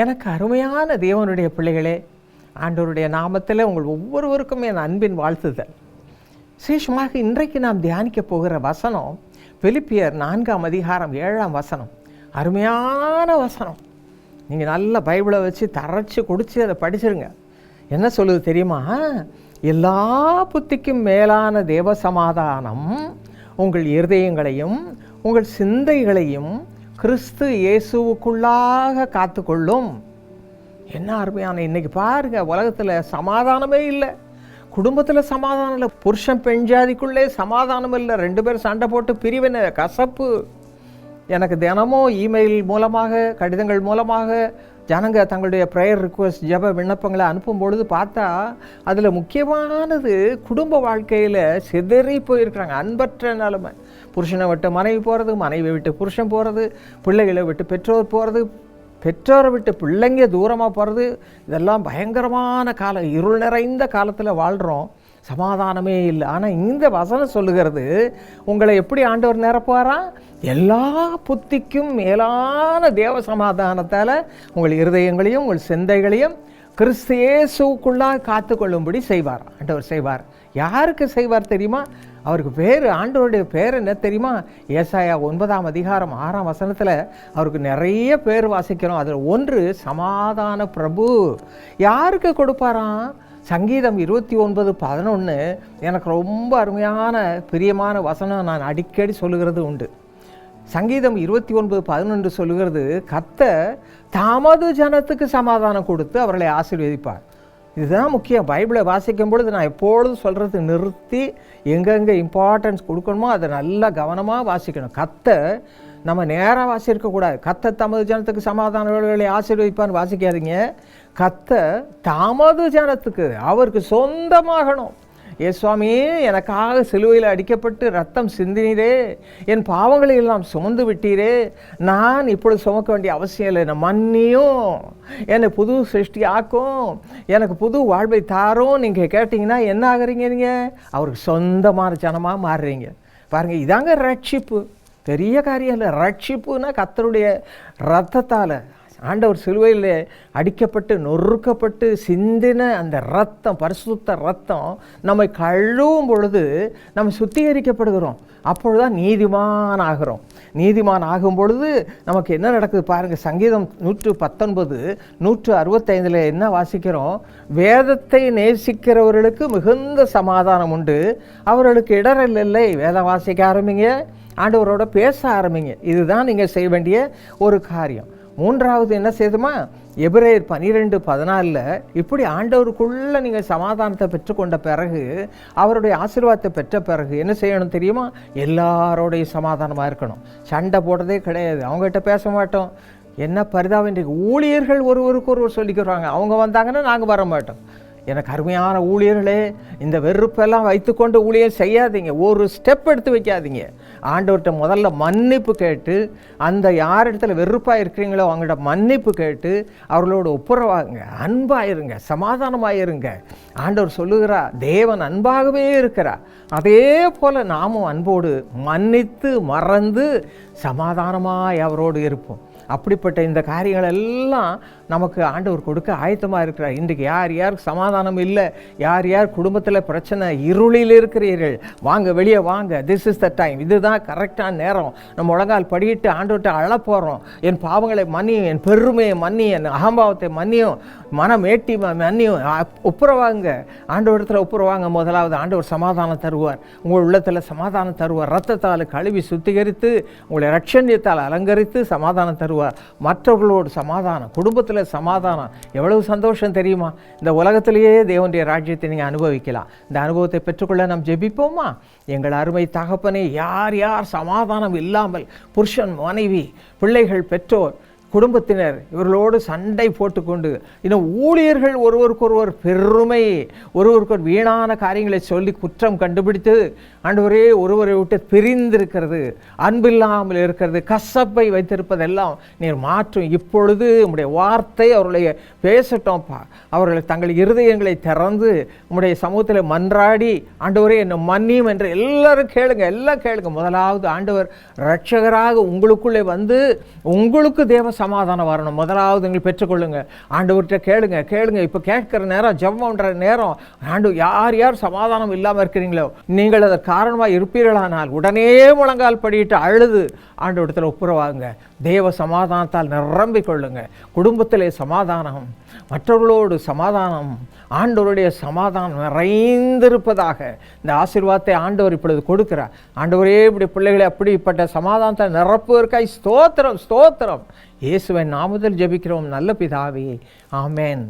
எனக்கு அருமையான தேவனுடைய பிள்ளைகளே ஆண்டவருடைய நாமத்தில் உங்கள் ஒவ்வொருவருக்கும் என் அன்பின் வாழ்த்துதல். விசேஷமாக இன்றைக்கு நாம் தியானிக்க போகிற வசனம் பிலிப்பியர் நான்காம் அதிகாரம் ஏழாம் வசனம். அருமையான வசனம். நீங்கள் நல்ல பைபிளை வச்சு தரைச்சி குடித்து அதை படிச்சிருங்க. என்ன சொல்லுது தெரியுமா? எல்லா புத்திக்கும் மேலான தேவ சமாதானம் உங்கள் இருதயங்களையும் உங்கள் சிந்தைகளையும் கிறிஸ்து இயேசுவுக்குள்ளாக காத்துக்கொள்ளும். என்ன அருமையான இன்னைக்கு பாருங்க உலகத்தில் சமாதானமே இல்லை. குடும்பத்தில் சமாதானம் இல்லை. புருஷன் பெண் ஜாதிக்குள்ளே சமாதானம் இல்லை. ரெண்டு பேரும் சண்டை போட்டு பிரிவினை கசப்பு. எனக்கு தினமும் இமெயில் மூலமாக கடிதங்கள் மூலமாக ஜனங்க தங்களுடைய ப்ரேயர் ரிக்வஸ்ட் ஜெப விண்ணப்பங்களை அனுப்பும் பொழுது பார்த்தா அதில் முக்கியமானது குடும்ப வாழ்க்கையில் சிதறி போயிருக்கிறாங்க. அன்பற்ற நிலைமை. புருஷனை விட்டு மனைவி போகிறது மனைவி விட்டு புருஷன் போகிறது பிள்ளைகளை விட்டு பெற்றோர் போகிறது பெற்றோரை விட்டு பிள்ளைங்க தூரமாக போகிறது இதெல்லாம் பயங்கரமான காலம். இருள் நிறைந்த காலத்தில் வாழ்கிறோம் சமாதானமே இல்லை. ஆனால் இந்த வசனம் சொல்லுகிறது உங்களை எப்படி ஆண்டவர் நிரப்புவாரா? எல்லா புத்திக்கும் மேலான தேவ சமாதானத்தால் உங்கள் இருதயங்களையும் உங்கள் சிந்தைகளையும் கிறிஸ்து இயேசுக்குள்ளாக காத்துக்கொள்ளும்படி செய்வார். ஆண்டவர் செய்வார். யாருக்கு செய்வார் தெரியுமா? அவருக்கு பேர் ஆண்டவருடைய பேர் என்ன தெரியுமா? ஏசாயா ஒன்பதாம் அதிகாரம் ஆறாம் வசனத்தில் அவருக்கு நிறைய பேர் வாசிக்கிறோம். அதில் ஒன்று சமாதான பிரபு. யாருக்கு கொடுப்பாராம்? சங்கீதம் இருபத்தி ஒன்பது பதினொன்று எனக்கு ரொம்ப அருமையான பிரியமான வசனம் நான் அடிக்கடி சொல்லுகிறது உண்டு. சங்கீதம் இருபத்தி ஒன்பது பதினொன்று சொல்லுகிறது கத்த தமது ஜனத்துக்கு சமாதானம் கொடுத்து அவர்களை ஆசீர்வதிப்பார். இதுதான் முக்கியம். பைபிளை வாசிக்கும் பொழுது நான் எப்பொழுதும் சொல்கிறது நிறுத்தி எங்கெங்கே இம்பார்ட்டன்ஸ் கொடுக்கணுமோ அதை நல்லா கவனமாக வாசிக்கணும். கத்த நம்ம நேராக வாசிக்கக்கூடாது கத்த தமது ஜனத்துக்கு சமாதான வேலைகளை ஆசீர்வதிப்பான்னு வாசிக்காதீங்க. கத்த தமது ஜனத்துக்கு அவருக்கு சொந்தமாகணும். ஏ சுவாமி எனக்காக சிலுவையில் அடிக்கப்பட்டு ரத்தம் சிந்தினீரே. என் பாவங்களை எல்லாம் சுமந்து விட்டீரே. நான் இப்பொழுது சுமக்க வேண்டிய அவசியம் இல்லை. நான் மன்னியும். என்னை புது சிருஷ்டி ஆக்கும் எனக்கு புது வாழ்வை தாரும். நீங்கள் கேட்டிங்கன்னா என்ன ஆகுறீங்க நீங்கள் அவருக்கு சொந்தமான ஜனமாக மாறுறீங்க. பாருங்கள் இதாங்க ரட்சிப்பு. பெரிய காரியம் இல்லை ரட்சிப்புனா கத்தருடைய ரத்தத்தால். ஆண்டவர் சிலுவையில் அடிக்கப்பட்டு நொறுக்கப்பட்டு சிந்தின அந்த ரத்தம் பரிசுத்த ரத்தம் நம்மை கழுவும் பொழுது நம்ம சுத்திகரிக்கப்படுகிறோம். அப்பொழுதுதான் நீதிமான் ஆகிறோம் நீதிமான் ஆகும் பொழுது நமக்கு என்ன நடக்குது பாருங்கள் சங்கீதம் நூற்று பத்தொன்பது நூற்று அறுபத்தைந்தில் என்ன வாசிக்கிறோம்? வேதத்தை நேசிக்கிறவர்களுக்கு மிகுந்த சமாதானம் உண்டு. அவர்களுக்கு இடரல் இல்லை. வேதம் வாசிக்க ஆரம்பிங்க ஆண்டவரோட பேச ஆரம்பிங்க. இதுதான் நீங்கள் செய்ய வேண்டிய ஒரு காரியம். மூன்றாவது என்ன செய்யுதுமா? எபிரேயர் பனிரெண்டு பதினாலில் இப்படி ஆண்டவருக்குள்ளே நீங்கள் சமாதானத்தை பெற்றுக்கொண்ட பிறகு அவருடைய ஆசீர்வாதத்தை பெற்ற பிறகு என்ன செய்யணும் தெரியுமா? எல்லாரோடைய சமாதானமாக இருக்கணும். சண்டை போடுறதே கிடையாது. அவங்ககிட்ட பேச மாட்டோம். என்ன பரிதாபம்? இன்றைக்கு ஊழியர்கள் ஒருவருக்கு ஒருவர் சொல்லிக்கிறாங்க. அவங்க வந்தாங்கன்னா நாங்கள் வர மாட்டோம். எனக்கு அருமையான ஊழியர்களே இந்த வெறுப்பெல்லாம் வைத்துக்கொண்டு ஊழியர் செய்யாதீங்க. ஒரு ஸ்டெப் எடுத்து வைக்காதீங்க. ஆண்டவர்கிட்ட முதல்ல மன்னிப்பு கேட்டு அந்த யார் இடத்துல வெறுப்பாக இருக்கிறீங்களோ அவங்கள்ட்ட மன்னிப்பு கேட்டு அவர்களோட ஒப்புரவாகுங்க அன்பாயிருங்க சமாதானமாயிருங்க. ஆண்டவர் சொல்லுகிறா தேவன் அன்பாகவே இருக்கிறா அதே போல் நாமும் அன்போடு மன்னித்து மறந்து சமாதானமாய் அவரோடு இருப்போம். அப்படிப்பட்ட இந்த காரியங்கள் எல்லாம் நமக்கு ஆண்டவர் கொடுக்க ஆயத்தமாக இருக்கிறார். இன்றைக்கு யார் யாருக்கு சமாதானம் இல்லை யார் யார் குடும்பத்தில் பிரச்சனை இருளில் இருக்கிறீர்கள் வாங்க வெளியே வாங்க திஸ் இஸ் த டைம் இதுதான் கரெக்டான நேரம். நம்ம உலகால் படியிட்டு ஆண்டவர்கிட்ட அழ போகிறோம் என் பாவங்களை மன்னியும் என் பெருமையை மன்னியும் என் அகம்பாவத்தை மன்னியும் மனம் ஏட்டி மன்னியும். அ- ஒப்புரவாங்க. ஆண்டவரத்தில் ஒப்புரவாங்க. முதலாவது ஆண்டவர் சமாதானம் தருவார். உங்கள் உள்ளத்தில் சமாதானம் தருவார். ரத்தத்தால் கழுவி சுத்திகரித்து உங்களை ரட்சண்யத்தால் அலங்கரித்து சமாதானம் தருவார். மற்றவர்களோடு சமாதானம் குடும்பத்தில் சமாதானம். எவ்வளவு சந்தோஷம் தெரியுமா? இந்த உலகத்திலேயே தேவனுடைய ராஜ்யத்தை நீங்கள் அனுபவிக்கலாம். இந்த அனுபவத்தை பெற்றுக்கொள்ள நாம் ஜெபிப்போமா? எங்கள் அருமை தகப்பனே யார் யார் சமாதானம் இல்லாமல் புருஷன் மனைவி பிள்ளைகள் பெற்றோர் குடும்பத்தினர் இவர்களோடு சண்டை போட்டுக்கொண்டு இன்னும் ஊழியர்கள் ஒருவருக்கொருவர் பெருமை ஒருவருக்கு வீணான காரியங்களை சொல்லி குற்றம் கண்டுபிடித்து ஆண்டவரே ஒருவரை விட்டு பிரிந்திருக்கிறது அன்பில்லாமல் இருக்கிறது கசப்பை வைத்திருப்பதெல்லாம் நீர் மாற்றும். இப்பொழுது உம்முடைய வார்த்தை அவருடைய பேசட்டோம்ப்பா. அவர்கள் தங்கள் இருதயங்களை திறந்து உம்முடைய சமூகத்தில் மன்றாடி ஆண்டவரே என்னை மன்னியும் என்று எல்லாரும் கேளுங்க எல்லாம் கேளுங்க. முதலாவது ஆண்டவர் ரட்சகராக உங்களுக்குள்ளே வந்து உங்களுக்கு தேவ சமாதானம் வரணும். முதலாவது நீங்கள் பெற்றுக்கொள்ளுங்க. ஆண்டவர்கிட்ட கேளுங்க. கேளுங்க. இப்போ கேட்குற நேரம் ஜெபம்ன்ற நேரம். ஆண்டு யார் யார் சமாதானம் இல்லாமல் இருக்கிறீங்களோ நீங்கள் அதற்கு காரணமாக இருப்பீர்களானால் உடனே முழங்கால் படியிட்டு அழுது ஆண்டவரத்தில் ஒப்புரவாங்க தேவ சமாதானத்தால் நிரம்பிக் கொள்ளுங்க. குடும்பத்திலே சமாதானம் மற்றவர்களோடு சமாதானம் ஆண்டவருடைய சமாதானம் நிறைந்திருப்பதாக இந்த ஆசீர்வாதத்தை ஆண்டவர் இப்பொழுது கொடுக்கிறார். ஆண்டவரே இப்படி பிள்ளைகளை அப்படிப்பட்ட சமாதானத்தை நிரப்புவதற்காய் ஸ்தோத்திரம் ஸ்தோத்திரம். இயேசுவை நாமுதல் ஜெபிக்கிறோம். நல்ல பிதாவே. ஆமேன்.